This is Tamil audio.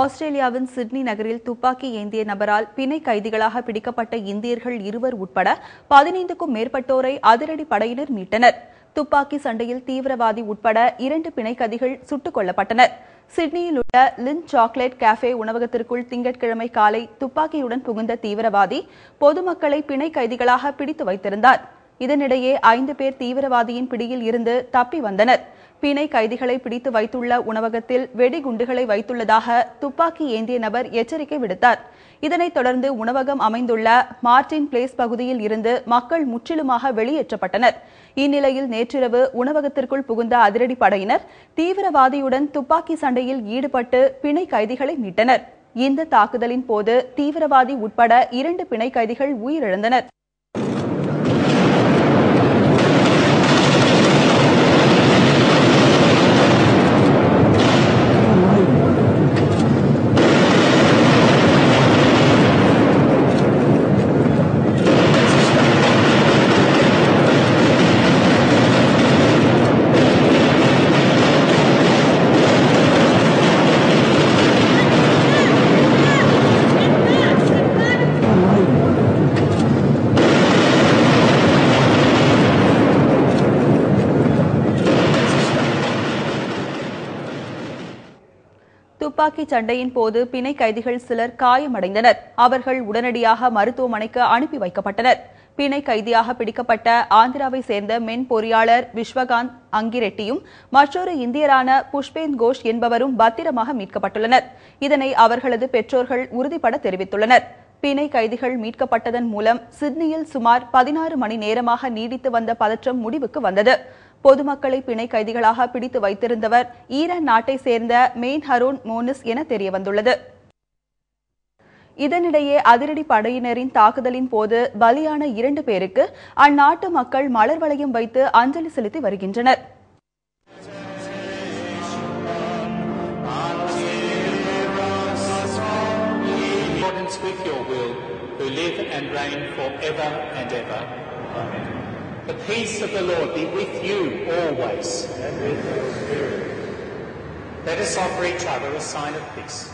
ஆஸ்திரேலியாவின் சிட்னி நகரில் துப்பாக்கி ஏந்திய நபரால் பிணை கைதிகளாக பிடிக்கப்பட்ட இந்தியர்கள் இருவர் உட்பட பதினைந்துக்கும் மேற்பட்டோரை அதிரடி படையினர் மீட்டனர். துப்பாக்கி சண்டையில் தீவிரவாதி உட்பட இரண்டு பிணை கைதிகள் சுட்டுக் கொல்லப்பட்டனர். சிட்னியில் உள்ள லின் சாக்லேட் கேஃபே உணவகத்திற்குள் திங்கட்கிழமை காலை துப்பாக்கியுடன் புகுந்த தீவிரவாதி பொதுமக்களை பிணை கைதிகளாக பிடித்து வைத்திருந்தார் இதனிடையே ஐந்து பேர் தீவிரவாதியின் பிடியில் இருந்து தப்பி வந்தனர். பிணை கைதிகளை பிடித்து வைத்துள்ள உணவகத்தில் வெடிகுண்டுகளை வைத்துள்ளதாக துப்பாக்கி ஏந்திய நபர் எச்சரிக்கை விடுத்தார். இதனைத் தொடர்ந்து உணவகம் அமைந்துள்ள மார்டின் பிளேஸ் பகுதியில் இருந்து மக்கள் முற்றிலுமாக வெளியேற்றப்பட்டனர். இந்நிலையில் நேற்றிரவு உணவகத்திற்குள் புகுந்த அதிரடி படையினர் தீவிரவாதியுடன் துப்பாக்கி சண்டையில் ஈடுபட்டு பிணை கைதிகளை மீட்டனர். இந்த தாக்குதலின் போது தீவிரவாதி உட்பட இரண்டு பிணை கைதிகள் உயிரிழந்தனர். துப்பாக்கி சண்டையின் போது பிணை கைதிகள் சிலர் காயமடைந்தனர். அவர்கள் உடனடியாக மருத்துவமனைக்கு அனுப்பி வைக்கப்பட்டனர். பிணை கைதியாக பிடிக்கப்பட்ட ஆந்திராவை சேர்ந்த மென் பொறியாளர் விஸ்வகாந்த் அங்கிரெட்டியும் மற்றொரு இந்தியரான புஷ்பேந்த் கோஷ் என்பவரும் பத்திரமாக மீட்கப்பட்டுள்ளனர். இதனை அவர்களது பெற்றோர்கள் உறுதிபட தெரிவித்துள்ளனர். பிணை கைதிகள் மீட்கப்பட்டதன் மூலம் சிட்னியில் சுமார் பதினாறு மணி நேரமாக நீடித்து வந்த பதற்றம் முடிவுக்கு வந்தது. பொதுமக்களை பிணை கைதிகளாக பிடித்து வைத்திருந்தவர் ஈரான் நாட்டை சேர்ந்த மெயின் ஹரோன் மோனிஸ் என தெரியவந்துள்ளது. இதனிடையே அதிரடி படையினரின் தாக்குதலின் போது பலியான இரண்டு பேருக்கு அந்நாட்டு மக்கள் மலர் வளையம் வைத்து அஞ்சலி செலுத்தி வருகின்றனர். Accordance with your will, who live and reign forever and ever. Amen. The peace of the Lord be with you always. And with your spirit. Let us offer each other a sign of peace.